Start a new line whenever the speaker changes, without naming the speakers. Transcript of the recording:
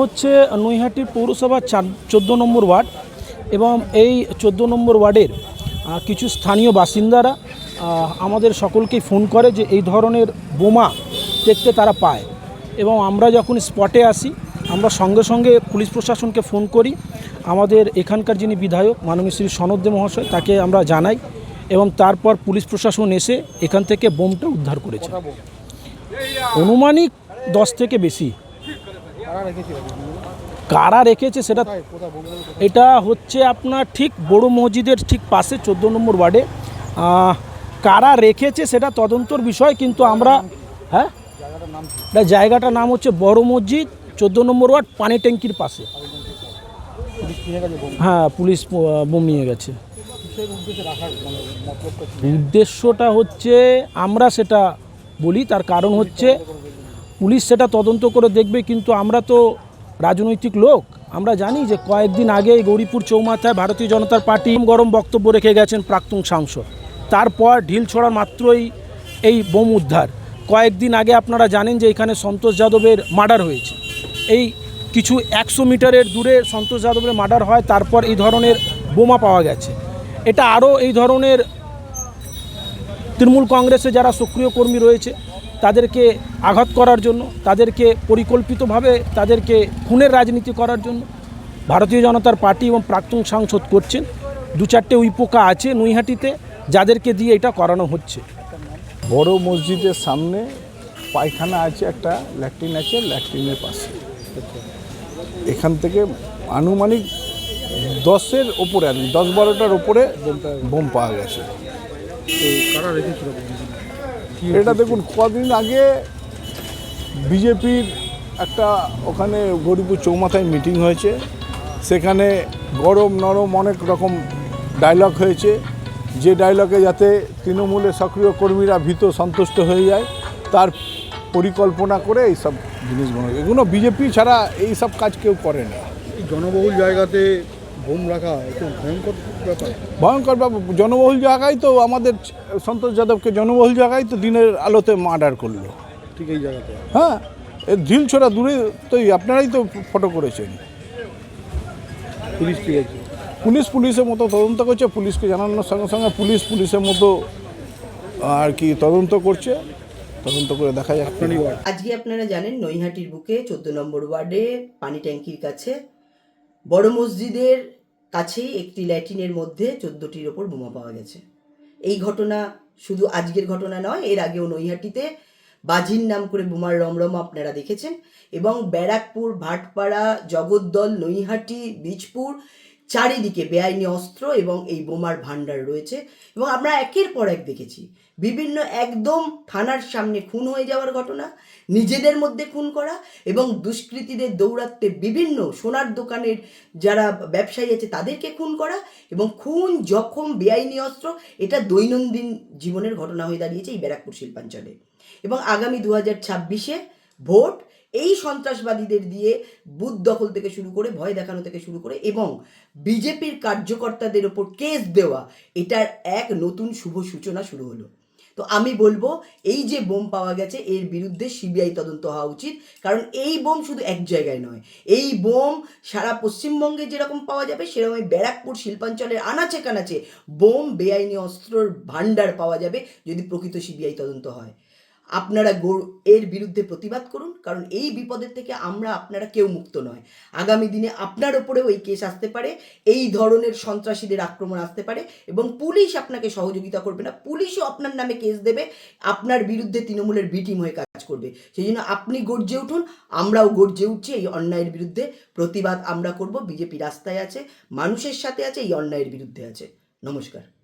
হচ্ছে নৈহাটি পৌরসভা চার চোদ্দ নম্বর ওয়ার্ড এবং এই চোদ্দ নম্বর ওয়ার্ডের কিছু স্থানীয় বাসিন্দারা আমাদের সকলকেই ফোন করে যে এই ধরনের বোমা দেখতে তারা পায় এবং আমরা যখন স্পটে আসি আমরা সঙ্গে সঙ্গে পুলিশ প্রশাসনকে ফোন করি। আমাদের এখানকার যিনি বিধায়ক মাননীয় শ্রী সনদে মহাশয় তাকে আমরা জানাই এবং তারপর পুলিশ প্রশাসন এসে এখান থেকে বোমটা উদ্ধার করেছে। অনুমানিক দশ থেকে বেশি কারা রেখেছে সেটা এটা হচ্ছে আপনার ঠিক বড় মসজিদের ঠিক পাশে চোদ্দ নম্বর ওয়ার্ডে। কারা রেখেছে সেটা তদন্তর বিষয় কিন্তু আমরা হ্যাঁ? এটা জায়গাটার নাম হচ্ছে বড় মসজিদ চোদ্দ নম্বর ওয়ার্ড পানি ট্যাঙ্কির পাশে। হ্যাঁ পুলিশ বোম নিয়ে গেছে। উদ্দেশ্যটা হচ্ছে আমরা সেটা বলি তার কারণ হচ্ছে পুলিশ সেটা তদন্ত করে দেখবে, কিন্তু আমরা তো রাজনৈতিক লোক। আমরা জানি যে কয়েকদিন আগে গৌরীপুর চৌমাথায় ভারতীয় জনতার পার্টি গরম বক্তব্য রেখে গেছেন প্রাক্তন সাংসদ। তারপর ঢিল ছোড়া মাত্রই এই বোম উদ্ধার। কয়েকদিন আগে আপনারা জানেন যে এখানে সন্তোষ যাদবের মার্ডার হয়েছে। এই কিছু একশো মিটারের দূরে সন্তোষ যাদবের মার্ডার হয়, তারপর এই ধরনের বোমা পাওয়া গেছে। এটা আরও এই ধরনের তৃণমূল কংগ্রেসে যারা সক্রিয় কর্মী রয়েছে তাদেরকে আঘাত করার জন্য তাদেরকে পরিকল্পিতভাবে তাদেরকে খুনের রাজনীতি করার জন্য ভারতীয় জনতার পার্টি এবং প্রাক্তন সাংসদ করছেন। দু চারটে উইপোকা আছে নৈহাটিতে যাদেরকে দিয়ে এটা করানো হচ্ছে।
বড় মসজিদের সামনে পায়খানা আছে একটা ল্যাট্রিন আছে ল্যাট্রিনের পাশে। এখান থেকে আনুমানিক দশের ওপরে আর কি, দশ বারোটার ওপরে বোম পাওয়া গেছে। এটা দেখুন কদিন আগে বিজেপির একটা ওখানে গরিপুর চৌমাথায় মিটিং হয়েছে। সেখানে গরম নরম অনেক রকম ডায়লগ হয়েছে। যে ডায়লগে যাতে তৃণমূলের সক্রিয় কর্মীরা ভীত সন্তুষ্ট হয়ে যায় তার পরিকল্পনা করে এইসব জিনিস মনে এগুলো বিজেপি ছাড়া এই সব কাজ কেউ করে না
জনবহুল জায়গাতে বোম রাখা একটু ভয়ঙ্কর ব্যাপার।
ভয়ঙ্কর বাবু জনবহুল জায়গায় তো আমাদের সন্তোষ যাদবকে জনবহুল জায়গায় তো দিনের আলোতে মার্ডার করল।
ঠিক এই জায়গাতে।
হ্যাঁ এর ঢিল ছোড়া দূরে তো আপনারাই তো ফটো করেছেন।
পুলিশ কি আছে।
পুলিশ পুলিশের মতো তদন্ত করছে পুলিশকে জানানোর সঙ্গে সঙ্গে পুলিশ পুলিশের মতো আর কি তদন্ত করছে। তদন্ত করে দেখা যাক।
আপনারই
আজকে আপনারা জানেন নৈহাটির বুকে চোদ্দ নম্বর ওয়ার্ডে পানি ট্যাঙ্কির কাছে বড় মসজিদের কাছেই একটি ল্যাটিনের মধ্যে চোদ্দটির ওপর বোমা পাওয়া গেছে। এই ঘটনা শুধু আজকের ঘটনা নয়, এর আগেও নৈহাটিতে বাজির নাম করে বোমার রমরম আপনারা দেখেছেন এবং ব্যারাকপুর, ভাটপাড়া, জগদ্দল, নৈহাটি, বীজপুর চারিদিকে বেআইনি অস্ত্র এবং এই বোমার ভাণ্ডার রয়েছে এবং আমরা একের পর এক দেখেছি বিভিন্ন একদম থানার সামনে খুন হয়ে যাওয়ার ঘটনা, নিজেদের মধ্যে খুন করা এবং দুষ্কৃতীদের দৌরাত্মে বিভিন্ন সোনার দোকানের যারা ব্যবসায়ী আছে তাদেরকে খুন করা এবং খুন জখম, বেআইনি অস্ত্র, এটা দৈনন্দিন জীবনের ঘটনা হয়ে দাঁড়িয়েছে এই ব্যারাকপুর শিল্পাঞ্চলে। এবং আগামী দু হাজার ছাব্বিশে ভোট, এই সন্ত্রাসবাদীদের দিয়ে বুথ দখল থেকে শুরু করে, ভয় দেখানো থেকে শুরু করে এবং বিজেপির কার্যকর্তাদের ওপর কেস দেওয়া, এটার এক নতুন শুভ সূচনা শুরু হলো। তো আমি বলব, এই যে বোম পাওয়া গেছে, এর বিরুদ্ধে সিবিআই তদন্ত হওয়া উচিত। কারণ এই বোম শুধু এক জায়গায় নয়, এই বোম সারা পশ্চিমবঙ্গে যেরকম পাওয়া যাবে, সেরকম এই ব্যারাকপুর, শিল্পাঞ্চলের আনাচে কানাচে বোম, বেআইনি অস্ত্রর ভাণ্ডার পাওয়া যাবে যদি প্রকৃত সিবিআই তদন্ত হয়। আপনারা এর বিরুদ্ধে প্রতিবাদ করুন, কারণ এই বিপদের থেকে আমরা আপনারা কেউ মুক্ত নয়। আগামী দিনে আপনার ওপরেও এই কেস আসতে পারে, এই ধরনের সন্ত্রাসীদের আক্রমণ আসতে পারে এবং পুলিশ আপনাকে সহযোগিতা করবে না, পুলিশও আপনার নামে কেস দেবে, আপনার বিরুদ্ধে তৃণমূলের বিটিম হয়ে কাজ করবে। সেই জন্য আপনি গর্জে উঠুন, আমরাও গর্জে উঠছি, এই অন্যায়ের বিরুদ্ধে প্রতিবাদ আমরা করব, বিজেপি রাস্তায় আছে, মানুষের সাথে আছে, এই অন্যায়ের বিরুদ্ধে আছে। নমস্কার।